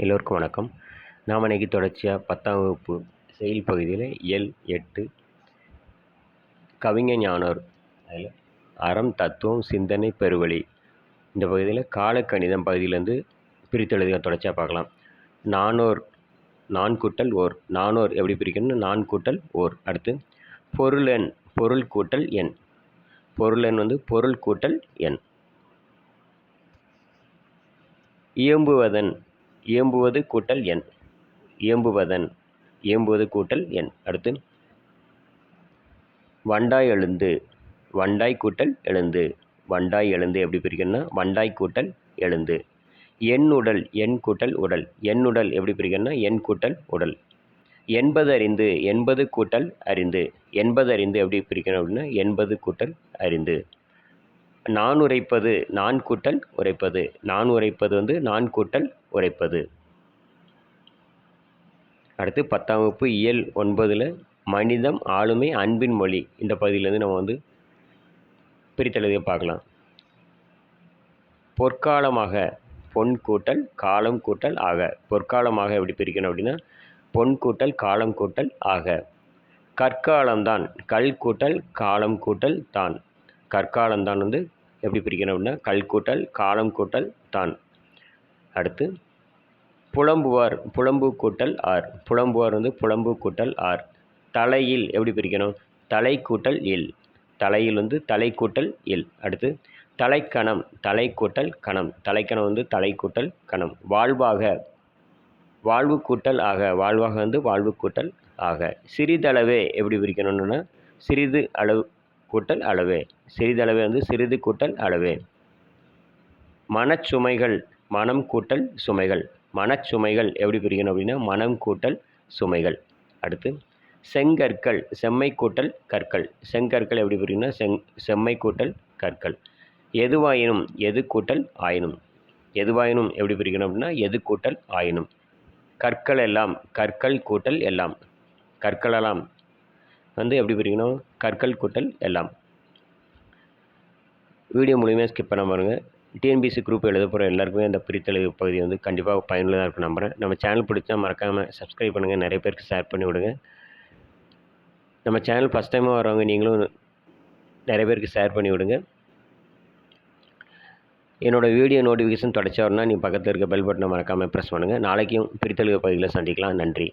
எல்லோருக்கும் வணக்கம். நாம் இன்றைக்கி தொடர்ச்சியாக பத்தாம் வகுப்பு செயல் பகுதியில் எல் எட்டு கவிஞ ஞானோர் அதில் அறம் தத்துவம் சிந்தனை பெருவழி இந்த பகுதியில் காலக்கணிதம் பகுதியிலேருந்து பிரித்தெழுதுக தொடர்ச்சியாக பார்க்கலாம். நானோர் நான் கூட்டல் ஓர். நானோர் எப்படி பிரிக்கணும்னு நான் கூட்டல் ஓர். அடுத்து பொருள் எண் பொருள் கூட்டல் எண். பொருள் எண் வந்து பொருள் கூட்டல் எண். இயம்புவதன் இயம்புவது கூட்டல் எண். இயம்புவதன் இயம்புவது கூட்டல் எண். அடுத்து வண்டாய் எழுந்து வண்டாய் கூட்டல் எழுந்து. வண்டாய் எழுந்து எப்படி பிரிக்கணும்னா வண்டாய் கூட்டல் எழுந்து. எண் உடல் எண் கூட்டல் உடல். எண் உடல் எப்படி பிரிக்கணும்னா எண் கூட்டல் உடல். எண்பது அறிந்து எண்பது கூட்டல் அறிந்து. எண்பது அறிந்து எப்படி பிரிக்கணும் அப்படின்னா எண்பது கூட்டல் அறிந்து. நான் உரைப்பது நான் கூட்டல் உரைப்பது. நான் உரைப்பது வந்து நான் கூட்டல் குறைப்பது. அடுத்து பத்தாம் வகுப்பு இயல் ஒன்பதில் மனிதம் ஆளுமை அன்பின் மொழி. இந்த பகுதியிலேருந்து நம்ம வந்து பிரித்தெழுதிய பார்க்கலாம். பொற்காலமாக பொன் கூட்டல் காலம் கூட்டல் ஆக. பொற்காலமாக எப்படி பிரிக்கணும் அப்படின்னா பொன் கூட்டல் காலம் கூட்டல் ஆக. கற்காலம்தான். கல் கூட்டல் காலம் கூட்டல் தான். கற்காலம்தான் வந்து எப்படி பிரிக்கணும் அப்படின்னா கல் கூட்டல் காலம் கூட்டல் தான். அடுத்து புலம்புவார் புலம்பு கூட்டல் ஆர். புலம்புவார் வந்து புலம்பு கூட்டல் ஆர். தலையில் எப்படி பிரிக்கணும்? தலை கூட்டல் இல். தலையில் வந்து தலை கூட்டல் இல். அடுத்து தலைக்கணம் தலை கூட்டல் கணம். தலைக்கணம் வந்து தலை கூட்டல் கணம். வாழ்வாக வாழ்வு கூட்டல் ஆக. வாழ்வாக வந்து வாழ்வு கூட்டல் ஆக. சிறிதளவே எப்படி பிரிக்கணும்னா சிறிது அளவு கூட்டல் அளவே. சிறிதளவே வந்து சிறிது கூட்டல் அளவே. மனச்சுமைகள் மனம் கூட்டல் சுமைகள். மனச்சுமைகள் எப்படி பிரிக்கணும் அப்படின்னா மனம் கூட்டல் சுமைகள். அடுத்து செங்கற்கள் செம்மை கூட்டல் கற்கள். செங்கற்கள் எப்படி பிரிக்கணும்னா செங் செம்மை கூட்டல் கற்கள். எதுவாயினும் எது கூட்டல் ஆயினும். எதுவாயினும் எப்படி பிரிக்கணும் அப்படின்னா எது கூட்டல் ஆயினும். கற்கள் எல்லாம் கற்கள் கூட்டல் எல்லாம். கற்கள் எல்லாம் வந்து எப்படி பிரிக்கணும்? கற்கள் கூட்டல் எல்லாம். வீடியோ மூலியமாக ஸ்கிப் பண்ண பாருங்கள் டிஎன்பிசி குரூப் எழுத போகிற எல்லாருக்குமே அந்த பிரித்தெழுது பகுதி வந்து கண்டிப்பாக பயனுள்ளதாக இருக்கும் நம்புகிறேன் நம்ம சேனல் பிடிச்சா மறக்காமல் சப்ஸ்கிரைப் பண்ணுங்கள் நிறைய பேருக்கு ஷேர் பண்ணி விடுங்க. நம்ம சேனல் ஃபஸ்ட் டைமாக வரவங்க நீங்களும் நிறைய பேருக்கு ஷேர் பண்ணி விடுங்க. என்னோடய வீடியோ நோட்டிஃபிகேஷன் தொடச்சா வரணும்னா நீ பக்கத்தில் இருக்க பெல் பட்டனை மறக்காமல் ப்ரெஸ் பண்ணுங்கள் நாளைக்கும் பிரித்தெழுக பகுதியில் சந்திக்கலாம். நன்றி.